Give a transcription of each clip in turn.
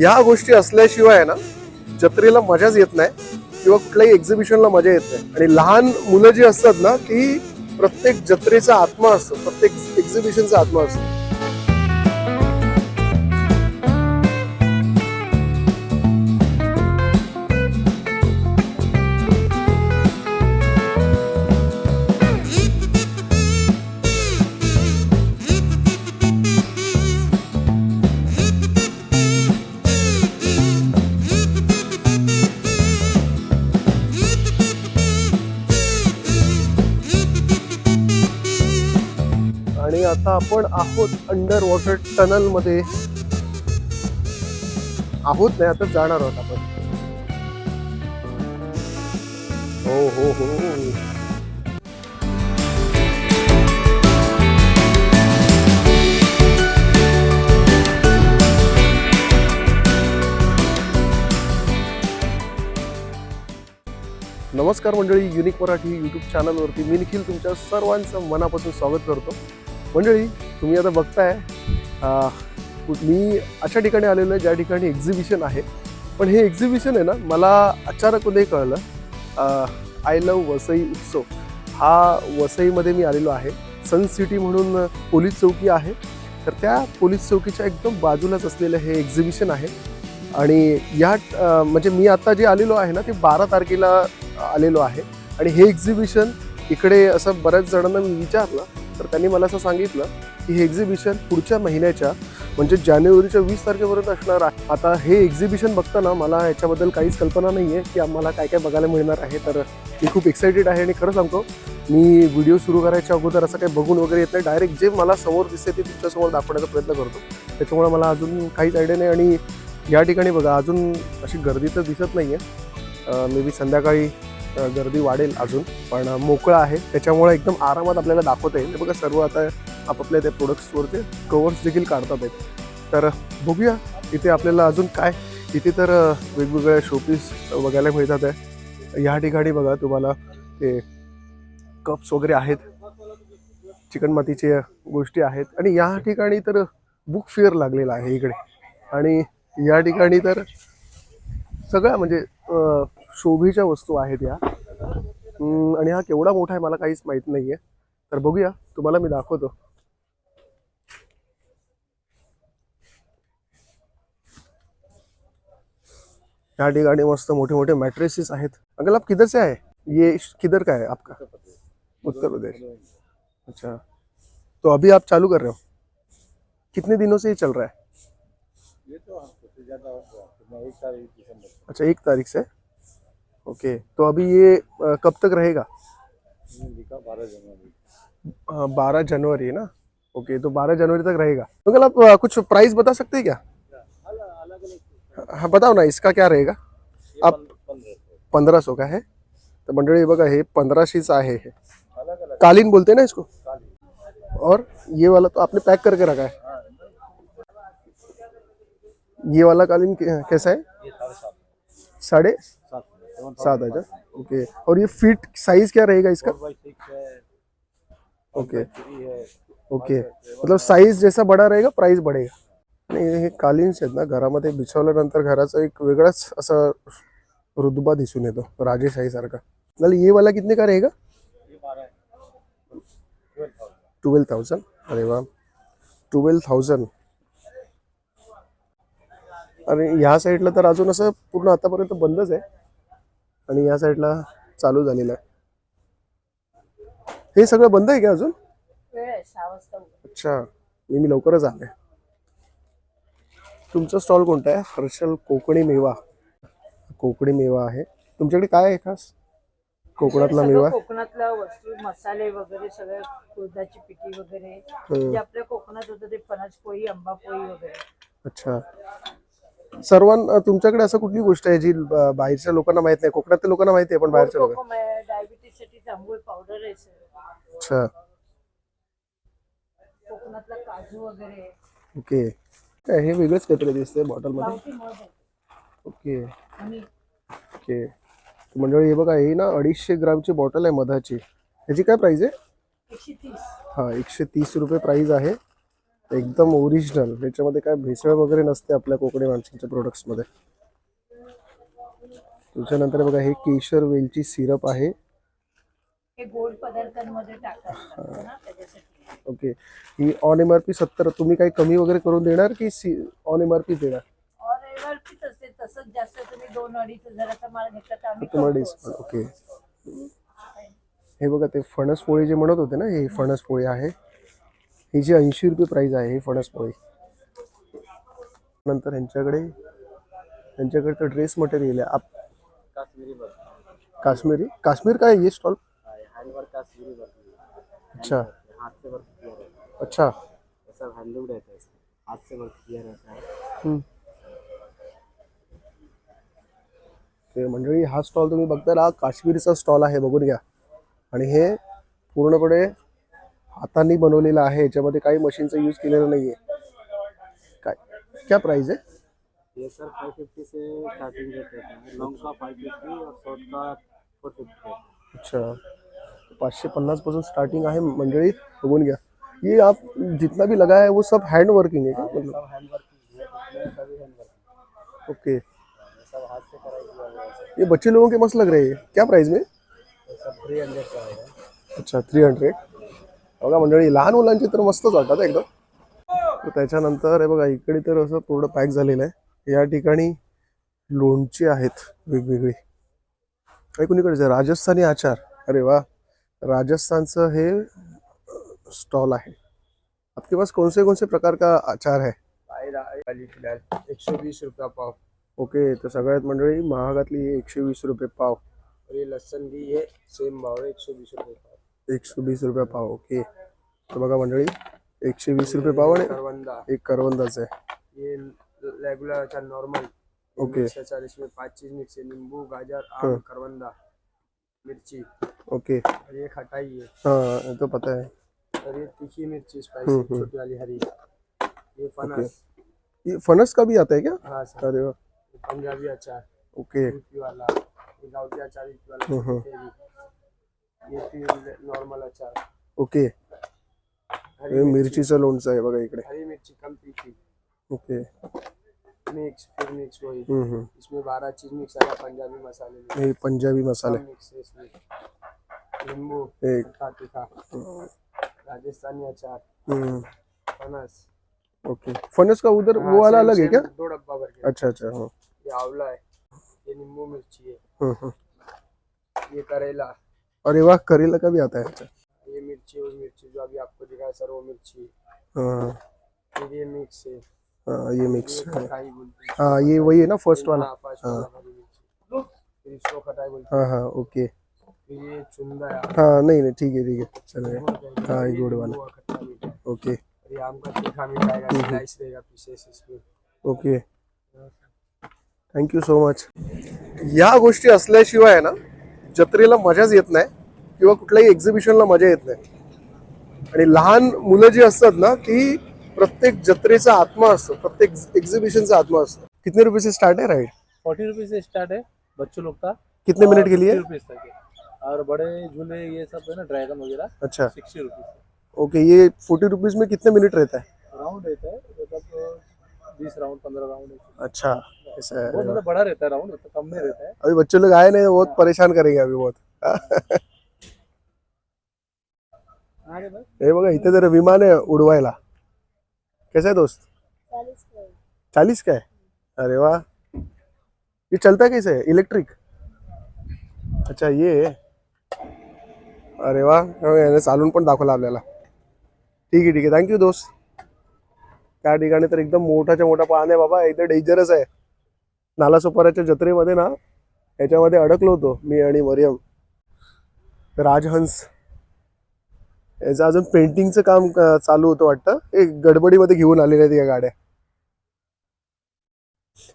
या गोष्टी असल्याशिवाय ना जत्रेला मजाच येत नाही किंवा कुठल्याही एक्झिबिशनला मजा येत नाही. आणि लहान मुलं जी असतात ना ती प्रत्येक जत्रेचा आत्मा असतो प्रत्येक एक्झिबिशनचा आत्मा असतो. आता आपण आहोत अंडर वॉटर टनलमध्ये आहोत नाही आता जाणार आहोत आपण. हो हो हो. नमस्कार मंडळी युनिक मराठी यूट्यूब चॅनलवरती मी निखिल तुमच्या सर्वांचं मनापासून स्वागत करतो. मंडळी तुम्ही आता बघताय मी अशा ठिकाणी आलेलो आहे ज्या ठिकाणी एक्झिबिशन आहे. पण हे एक्झिबिशन आहे ना मला अचानक कळलं आय लव वसई उत्सव. हा वसईमध्ये मी आलेलो आहे. सन सिटी म्हणून पोलीस चौकी आहे. तर त्या पोलीस चौकीच्या एकदम बाजूलाच असलेलं हे एक्झिबिशन आहे. आणि या म्हणजे मी आता जे आलेलो आहे ना ते बारा तारखेला आलेलो आहे. आणि हे एक्झिबिशन इकडे असं बऱ्याच जणांना मी विचारलं तर त्यांनी मला असं सांगितलं की हे एक्झिबिशन पुढच्या महिन्याच्या म्हणजे जानेवारीच्या वीस तारखेपर्यंत असणार आहे. आता हे एक्झिबिशन बघताना मला याच्याबद्दल काहीच कल्पना नाही आहे की आम्हाला काय काय बघायला मिळणार आहे. तर मी खूप एक्सायटेड आहे आणि खरं सांगतो मी व्हिडिओ सुरू करायच्या अगोदर असं काही बघून वगैरे येत नाही. डायरेक्ट जे मला समोर दिसते ते तुमच्यासमोर दाखवण्याचा प्रयत्न करतो. त्याच्यामुळे मला अजून काहीच आयडिया नाही आणि या ठिकाणी बघा अजून अशी गर्दी तर दिसत नाही आहे मे बी संध्याकाळी गर्दी वाढेल अजून पण मोकळं आहे. त्याच्यामुळे एकदम आरामात आपल्याला दाखवता येईल. बघा सर्व आता आपापल्या त्या प्रोडक्ट्सवरती कवर्स देखील काढतात आहेत. तर बघूया इथे आपल्याला अजून काय इथे तर वेगवेगळ्या शोपीस बघायला मिळतात आहे. ह्या ठिकाणी बघा तुम्हाला ते कप्स वगैरे आहेत. चिकणमातीच्या गोष्टी आहेत. आणि या ठिकाणी तर बुक फेअर लागलेला आहे इकडे. आणि या ठिकाणी तर सगळ्या म्हणजे शोभेच्या वस्तू आहेत या. आणि हा केवढा मोठा आहे मला काहीच माहीत नाहीये. तर बघूया तुम्हाला मी दाखवतो. या ठिकाणी मस्त मोठे मोठे मॅट्रेसेस आहेत. अंकल आप किधर से आहे ये किधर का है आपका? उत्तर प्रदेश. अच्छा. तो अभी आप चालू कर रहे हो? कितने दिनों से ये चल रहा है? ये तो दिसंबर अच्छा एक तारीख से? ओके तो अभी ये कब तक रहेगा? बारह जनवरी। बारह जनवरी है ना? ओके तो बारह जनवरी तक रहेगा। अंकल आप कुछ प्राइस बता सकते हैं क्या? हाँ बताओ ना इसका क्या रहेगा? आप पंद्रह सौ। पंधरा सौ का है। तर मंडळी हे बघा हे पंधराशेच आहे हे। कालीन बोलते हैं ना इसको? और ये वाला तो आपने पैक करके रखा है। हाँ। ये वाला कालीन कैसा है? साढ़े सात हजार? ओके और ये फिट साइज क्या रहेगा इसका? ओके ओके मतलब साईज जसा बडा रहेगा प्राइस बढेगा। आणि हे कालीन्स आहेत ना घरामध्ये बिछवल्यानंतर घराचा एक वेगळाच असा रुतबा दिसून येतो राजेशाही सारखा. ये वाला कितने का रहेगा? ट्वेल्व थाउजंड अरे वा. ट्वेल्व थाउजंड आणि ह्या साईडला तर अजून असं पूर्ण आतापर्यंत बंदच आहे. आणि या साईडला चालू झालेलं आहे. हे सगळं बंद आहे का अजून? अच्छा. मी मी लवकरच आले तुमचा स्टॉल कोणता आहे? हर्षल कोकणी मेवा. कोकणी मेवा आहे. तुमच्याकडे काय आहे खास? कोकणातला मेवा? कोकणातल्या वस्तू मसाले वगैरे सगळं कुळदाची पिठी वगैरे. जे आपल्या कोकणात होतं ते फणस पोळी आंबा पोळी वगैरे. अच्छा. सर्वांना तुमच्याकडे असं कुठली गोष्ट आहे जी बाहेरच्या लोकांना माहीत नाही? कोकणातल्या लोकांना माहिती आहे पण बाहेरच्या लोकांना? कोकम आहे डायबिटीससाठी जांभूळ पावडर आहे सर अच्छा. कोकणातला काजू वगैरे ओके. हे वेगळंच काहीतरी दिसतंय बॉटलमध्ये गावठी मध आहे. ओके. ओके. मंडळी हे बघा हे ना अडीचशे ग्रामची बॉटल आहे मधाची. ह्याची काय प्राइस आहे? हा एकशे तीस रुपये प्राइस आहे. एकदम ओरिजिनल याच्यामध्ये काय भेसळ वगैरे नसते आपल्या कोकणी माणसांच्या प्रोडक्ट्समध्ये त्याच्यानंतर बघा हे केशर वेलची सिरप आहे. गोड पदार्थांमध्ये ओके. ही ऑन एम आर पी सत्तर तुम्ही काही कमी वगैरे करून देणार की सी ऑन एम आर पी देणार. ओके. हे बघा ते फणस पोळी जे म्हणत होते ना हे फणस पोळी आहे. ही जी ऐंशी रुपये प्राइस आहे ही फणस पोळी नंतर ह्यांच्याकडे त्यांच्याकडे तर ड्रेस मटेरियल आहे. आप काश्मीरी काश्मीरी? काश्मीर काय आहे ये स्टॉल अच्छा. अच्छा. ऐसा हैंडलूम रहता है इसमें हाथ से वर्क किया रहता है हम्म. ते मंडळी हा स्टॉल तुम्ही बघताय हा काश्मीरचा स्टॉल आहे बघून घ्या. आणि हे पूर्णपणे हातांनी बनवलेलं आहे याच्यामध्ये काही मशीनचा यूज़ केलेला नाहीये. काय? क्या प्राइस आहे? ये सर फाइव फिफ्टी से स्टार्टिंग रेट रहता है लॉन्ग का फाइव फिफ्टी और शॉर्ट का फोर फिफ्टी अच्छा. पाचशे पन्नास पासून स्टार्टिंग आहे मंडळी. बघून घ्या. ये आप जितना भी लगा है वो सब हैंड वर्किंग है क्या मतलब है ओके है ये बच्चे लोगों के मस्त लग रहे हैं क्या प्राइस में? है अच्छा थ्री हंड्रेड बघा मंडळी लहान मुलांची तर मस्तच वाटतात एकदम. तर त्याच्यानंतर हे बघा इकडे तर असं पूर्ण पॅक झालेलं आहे. या ठिकाणी लोणची आहेत वेगवेगळी. काही कुणीकडे राजस्थानी आचार. अरे वा. राजस्थानचं हे स्टॉल आहे. आपके पास कौन से कौन से प्रकार का आचार है? वाली फिलहाल एक सौ बीस रुपया पाव. ओके तर सगळ्यात मंडळी महागातली एकशे वीस रुपये पाव. लहसन भी है सेम भाव है एक सौ बीस रुपये पाव. एकशे वीस रुपये पाव ओके. तर बघा मंडळी एकशे वीस रुपये पाव आणि एक करवंदाचं आहे. ये रेगुलर अच्छा नॉर्मल ओके. इसमें पाँच चीज़ मिक्स है नींबू गाजर। आम करवंदा मिर्ची. ओके. और ये खटाई है हाँ तो पता है और ये तीखी मिर्ची स्पाइसी। छोटी वाली हरी. ये फनस ये फनस का भी आता है क्या? हाँ सर. अरे वाह पंजाबी अचार. ओके. वाला. ये अचार वाला. हम्म, हम्म। ये फिर नॉर्मल अचार। ओके हरी हे मिर्ची। मिरचीचं लोणचं आहे बघा इकडे. हरी मिर्ची कम तीखी ओके मिक्स फिर मिक्स वही। हम्म, हम्म. इसमें बारह चीज़ मिक्स आया पंजाबी मसाले में। हे पंजाबी मसाले। सब मिक्स है इसमें। नींबू एक। खट्टा तीखा। राजस्थानी अचार। हम्म, फनस। ओके फनस का उधर हाँ, वो वाला अलग है क्या? दो डब्बा भर के। अच्छा अच्छा हाँ। ये आंवला है। ये नींबू मिर्ची है। हम्म, हम्म. ये करेला। अरे वाह करेला का भी आता है। अच्छा ये मिर्ची और मिर्ची जो अभी आपको दिखाया सर वो मिर्ची। हाँ। फिर ये मिक्स है। हाँ ये मिक्स है। हाँ। ये वही है ना फ़र्स्ट वाला। हाँ, वाला फिर इसको खटाई बोलते हाँ। हाँ ओके ये चुंदा है। हाँ नहीं नहीं ठीक है ठीक है चलेगा हाँ, ये गुड़ वाला। और है। ओके और ये आम का तीखा मीठा आएगा स्लाइस रहेगा पीसेस इसमें ओके थँक्यू सो मच या गोष्टी असल्याशिवाय ना जत्रेला मजाच येत नाही किंवा कुठल्याही एक्झिबिशनला मजा येत नाही. आणि लहान मुलं जी असतात ना ती प्रत्येक जत्रेचा आत्मा असतो प्रत्येक एक्झिबिशनचा आत्मा असतो. कितने रुपये से स्टार्ट है राइड फोर्टी रुपीज से स्टार्ट है बच्चों लोग का? कितने मिनट के लिए? रुपीज तक है। और बड़े झूले ये सब है ना ड्रैगन वगैरह अच्छा। सिक्सटी रुपीज ओके ये फोर्टी रुपीज में कितने मिनट रहता है? राउंड रहता है बीस राउंड पंद्रह राउंड अच्छा ऐसा है। मतलब बड़ा रहता है राउंड तो कम में रहता है। अभी बच्चे लोग आए नहीं बहुत परेशान करेंगे अभी बहुत। अरे भाई। हे बघा इथे तर विमान आहे उडवायला। कैसा है दोस्त? चालीस का है। अरे वाह। ये चलता कैसे है? इलेक्ट्रिक? अच्छा ये अरे वा याने चालून पण दाखवला आपल्याला. ठीक आहे ठीक आहे. थँक्यू दोस्त. त्या ठिकाणी तर एकदम मोठाच्या मोठा पान आहे बाबा. इथे डेंजरस आहे. नालासोपाऱ्याच्या जत्रेमध्ये ना याच्यामध्ये अडकलो होतो मी आणि मरियम. राजहंस. याचं अजून पेंटिंगचं काम चालू होतं वाटतं. एक गडबडीमध्ये घेऊन आलेल्या आहेत या गाड्या.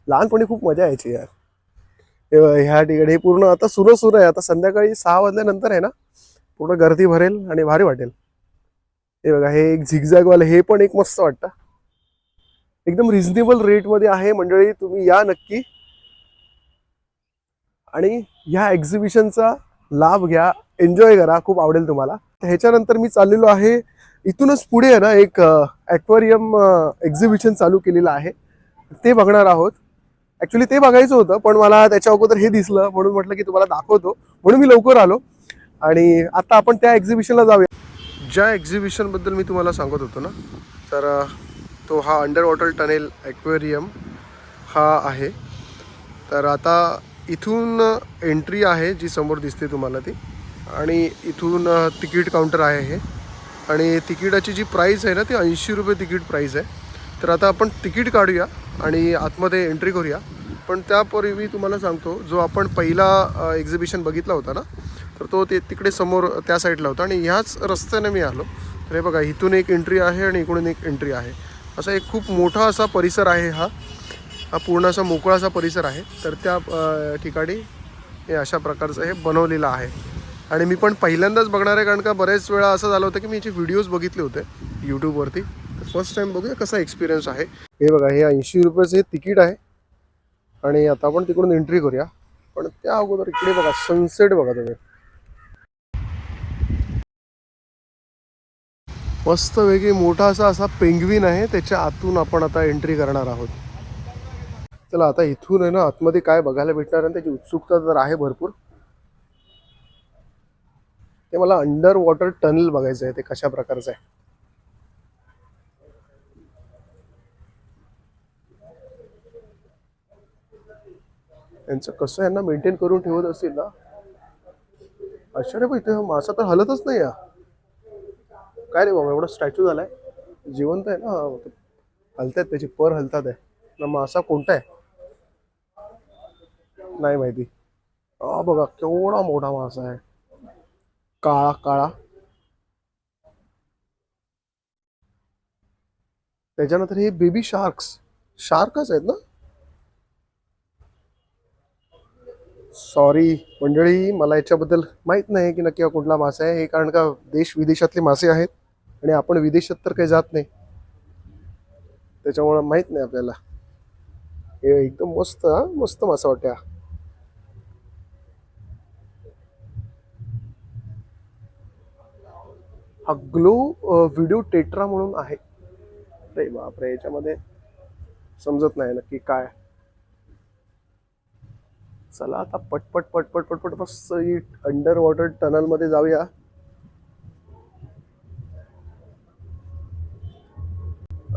लहानपणी खूप मजा यायची यार. ह्या ठिकाणी हे पूर्ण आता सुरू सुरू आहे. आता संध्याकाळी सहा वाजल्यानंतर आहे ना पूर्ण गर्दी भरेल आणि भारी वाटेल. हे बघा हे एक झिगझॅग वाले हे पण एक मस्त वाटतं. एकदम रिझनेबल रेटमध्ये आहे. मंडळी तुम्ही या नक्की. आणि ह्या एक्झिबिशनचा लाभ घ्या. एन्जॉय करा. खूप आवडेल तुम्हाला. तर ह्याच्यानंतर मी चाललेलो आहे. इथूनच पुढे आहे ना एक ॲक्वेरियम एक्झिबिशन चालू केलेलं आहे. ते बघणार आहोत. ॲक्च्युली ते बघायचं होतं पण मला त्याच्या अगोदर हे दिसलं म्हणून म्हटलं की तुम्हाला दाखवतो. म्हणून मी लवकर आलो. आणि आता आपण त्या एक्झिबिशनला जाऊया. ज्या एक्झिबिशनबद्दल मी तुम्हाला सांगत होतो ना तर तो हा अंडर वॉटर टनेल ॲक्वेरियम हा आहे. तर आता इथून एंट्री आहे जी समोर दिसते तुम्हाला ती. आणि इथून तिकीट काउंटर आहे हे. आणि तिकिटाची जी प्राईस आहे ना ती ऐंशी रुपये तिकीट प्राईस आहे. तर आता आपण तिकीट काढूया आणि आतमध्ये एंट्री करूया. पण त्यापूर्वी मी तुम्हाला सांगतो जो आपण पहिला एक्झिबिशन बघितला होता ना तर तो ते तिकडे समोर त्या साईडला होता. आणि ह्याच रस्त्याने मी आलो. तर हे बघा इथून एक एंट्री आहे आणि इकडून एक एंट्री आहे. असा एक खूप मोठा असा परिसर आहे हा. हा पूर्ण असा मोकळा असा परिसर आहे. तर त्या ठिकाणी हे अशा प्रकारचं हे बनवलेलं आहे. आणि मी पण पहिल्यांदाच बघणार आहे कारण का बरेच वेळा असं झालं होतं की मी याचे व्हिडिओज बघितले होते यूट्यूबवरती फर्स्ट टाइम बघूया कसा एक्सपिरियन्स आहे. हे बघा हे ऐंशी रुपयाचं हे तिकीट आहे. आणि आता आपण तिकडून एंट्री करूया. पण त्या अगोदर इकडे बघा सनसेट बघा तुम्ही. मस्त वेगळी मोठा असा असा पेंग्विन आहे. त्याच्या आतून आपण आता एंट्री करणार आहोत. चला आता इथून आहे ना आतमध्ये काय बघायला भेटणार आणि त्याची उत्सुकता तर आहे भरपूर. ते मला अंडर वॉटर टनल बघायचं आहे. ते कशा प्रकारचं आहे. यांचं कसं यांना मेंटेन करून ठेवत असतील ना? आश्चर्य पण इथे हा मासा तर हलतच नाही या काय रे बाबा एवढा स्टॅच्यू झालाय? जिवंत आहे ना? हा. हलतायत त्याची पर हलतात आहे. ना मासा कोणता आहे? नाही माहिती. हा बघा केवढा मोठा मासा आहे. काळा काळा. त्याच्यानंतर हे बेबी शार्क्स शार्कच आहेत ना? सॉरी मंडळी मला याच्याबद्दल माहीत नाही की नक्की कुठला मासा आहे. हे कारण का देश विदेशातले मासे आहेत. आणि आपण विदेशात तर काही जात नाही. त्याच्यामुळे माहीत नाही आपल्याला. हे एकदम मस्त हा? मस्त मासा वाटते हा ग्लो व्हिडिओ टेट्रा म्हणून आहे. बाप बापरे याच्यामध्ये समजत नाही नक्की काय. चला आता पटपट पटपट पटपट मस्त अंडर वॉटर टनलमध्ये जाऊया.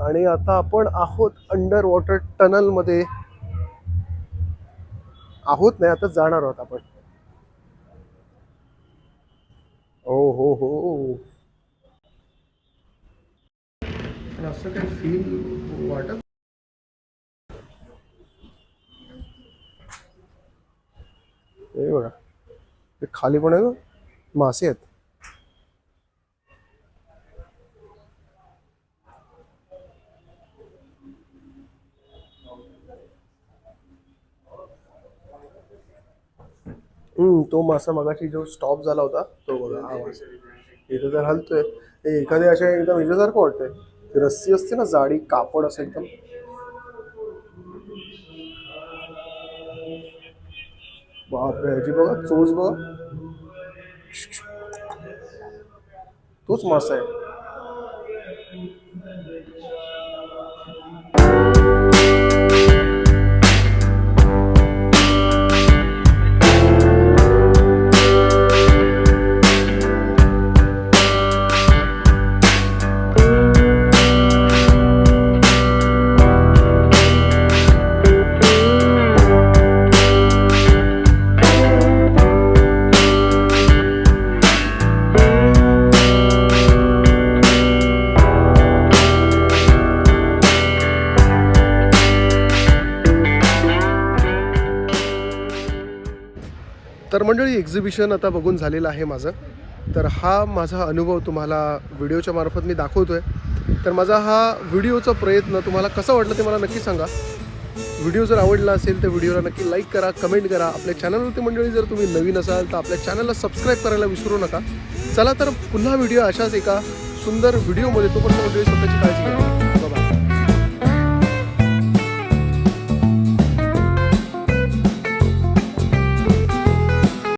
आणि आता आपण आहोत अंडर वॉटर टनलमध्ये आहोत नाही आता जाणार आहोत आपण. हो हो हो. पण असं काही फील वाटत हे बघा. ते खाली पण आहे ना मासे आहेत. तो मासा मगाशी जो स्टॉप झाला होता तो बघा हा मासा. इथे हलतोय अशा एकदम वाटतंय? रस्सी असते ना, जाडी, कापड असं एकदम. बापरे, ह्याची बघा, चोच बघा. तोच मासा आहे. एक्झिबिशन आता बघून झालेलं आहे माझं. तर हा माझा अनुभव तुम्हाला व्हिडिओच्या मार्फत मी आहे तर माझा हा व्हिडिओचा प्रयत्न तुम्हाला कसा वाटला ते मला नक्की सांगा. व्हिडिओ जर आवडला असेल तर व्हिडिओला नक्की लाईक करा कमेंट करा. आपल्या चॅनलवरती मंडळी जर तुम्ही नवीन असाल तर आपल्या चॅनलला सबस्क्राईब करायला विसरू नका. चला तर पुन्हा व्हिडिओ अशाच एका सुंदर व्हिडिओमध्ये तोपर्यंत मंडळी स्वतःची काळजी घ्या.